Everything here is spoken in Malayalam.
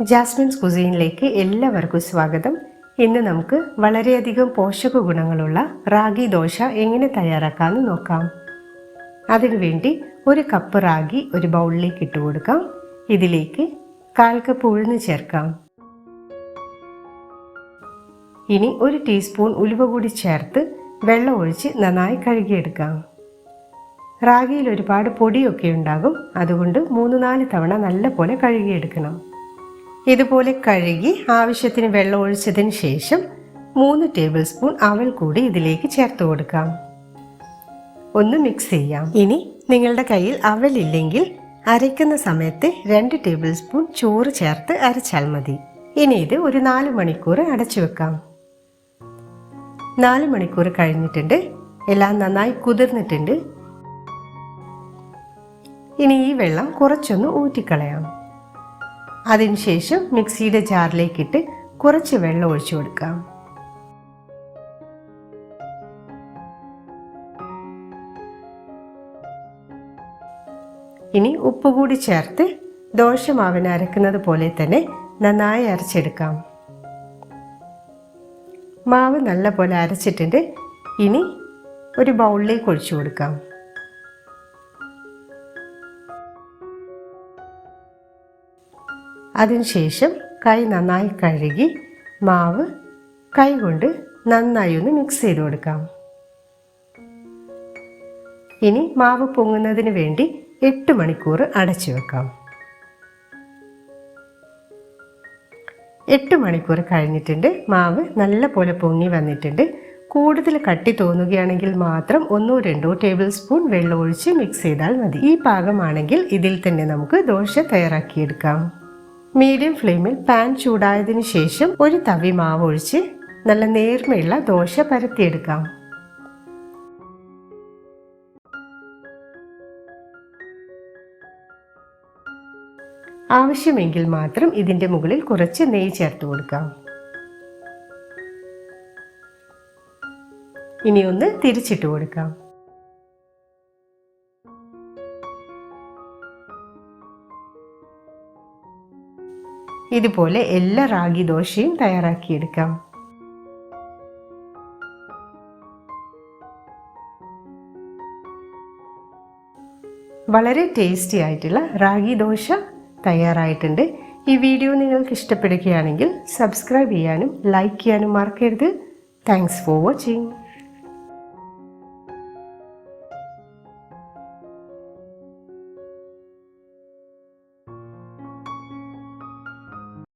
ജാസ്മിൻസ് കുസീനിലേക്ക് എല്ലാവർക്കും സ്വാഗതം. ഇന്ന് നമുക്ക് വളരെയധികം പോഷക ഗുണങ്ങളുള്ള റാഗി ദോശ എങ്ങനെ തയ്യാറാക്കാമെന്ന് നോക്കാം. അതിനുവേണ്ടി ഒരു കപ്പ് റാഗി ഒരു ബൗളിലേക്ക് ഇട്ട് കൊടുക്കാം. ഇതിലേക്ക് കാൽ കപ്പ് ഉഴുന്ന് ചേർക്കാം. ഇനി ഒരു ടീസ്പൂൺ ഉലുവ കൂടി ചേർത്ത് വെള്ളം ഒഴിച്ച് നന്നായി കഴുകിയെടുക്കാം. റാഗിയിൽ ഒരുപാട് പൊടിയൊക്കെ ഉണ്ടാകും. അതുകൊണ്ട് മൂന്ന് നാല് തവണ നല്ലപോലെ കഴുകിയെടുക്കണം. ഇതുപോലെ കഴുകി ആവശ്യത്തിന് വെള്ളം ഒഴിച്ചതിന് ശേഷം മൂന്ന് ടേബിൾ സ്പൂൺ അവൽ കൂടി ഇതിലേക്ക് ചേർത്ത് കൊടുക്കാം. ഒന്ന് മിക്സ് ചെയ്യാം. ഇനി നിങ്ങളുടെ കയ്യിൽ അവൽ ഇല്ലെങ്കിൽ അരയ്ക്കുന്ന സമയത്ത് രണ്ട് ടേബിൾ സ്പൂൺ ചോറ് ചേർത്ത് അരച്ചാൽ മതി. ഇനി ഇത് ഒരു നാല് മണിക്കൂർ അടച്ചു വെക്കാം. നാല് മണിക്കൂർ കഴിഞ്ഞിട്ടുണ്ട്. എല്ലാം നന്നായി കുതിർന്നിട്ടുണ്ട്. ഇനി ഈ വെള്ളം കുറച്ചൊന്ന് ഊറ്റിക്കളയാം. അതിനുശേഷം മിക്സിയുടെ ജാറിലേക്കിട്ട് കുറച്ച് വെള്ളം ഒഴിച്ചു കൊടുക്കാം ഇനി ഉപ്പ് കൂടി ചേർത്ത് ദോശമാവിന് അരക്കുന്നത് പോലെ തന്നെ നന്നായി അരച്ചെടുക്കാം. മാവ് നല്ല പോലെ അരച്ചിട്ടുണ്ട്. ഇനി ഒരു ബൗളിലേക്ക് ഒഴിച്ചു കൊടുക്കാം. അതിനുശേഷം കൈ നന്നായി കഴുകി മാവ് കൈ കൊണ്ട് നന്നായി ഒന്ന് മിക്സ് ചെയ്ത് കൊടുക്കാം. ഇനി മാവ് പൊങ്ങുന്നതിന് വേണ്ടി എട്ട് മണിക്കൂർ അടച്ചു വെക്കാം. എട്ട് മണിക്കൂർ കഴിഞ്ഞിട്ടുണ്ട്. മാവ് നല്ല പോലെ പൊങ്ങി വന്നിട്ടുണ്ട്. കൂടുതൽ കട്ടി തോന്നുകയാണെങ്കിൽ മാത്രം ഒന്നോ രണ്ടോ ടേബിൾ സ്പൂൺ വെള്ളം ഒഴിച്ച് മിക്സ് ചെയ്താൽ മതി. ഈ പാകമാണെങ്കിൽ ഇതിൽ തന്നെ നമുക്ക് ദോശ തയ്യാറാക്കിയെടുക്കാം. മീഡിയം ഫ്ലെയിമിൽ പാൻ ചൂടായതിനു ശേഷം ഒരു തവി മാവ് ഒഴിച്ച് നല്ല നേർമയുള്ള ദോശ പരത്തിയെടുക്കാം. ആവശ്യമെങ്കിൽ മാത്രം ഇതിന്റെ മുകളിൽ കുറച്ച് നെയ്യ് ചേർത്ത് കൊടുക്കാം. ഇനി ഒന്ന് തിരിച്ചിട്ട് കൊടുക്കാം. ഇതുപോലെ എല്ലാ റാഗി ദോശയും തയ്യാറാക്കിയെടുക്കാം. വളരെ ടേസ്റ്റി ആയിട്ടുള്ള റാഗി ദോശ തയ്യാറായിട്ടുണ്ട്. ഈ വീഡിയോ നിങ്ങൾക്ക് ഇഷ്ടപ്പെടുകയാണെങ്കിൽ സബ്സ്ക്രൈബ് ചെയ്യാനും ലൈക്ക് ചെയ്യാനും മറക്കരുത്. Thanks for watching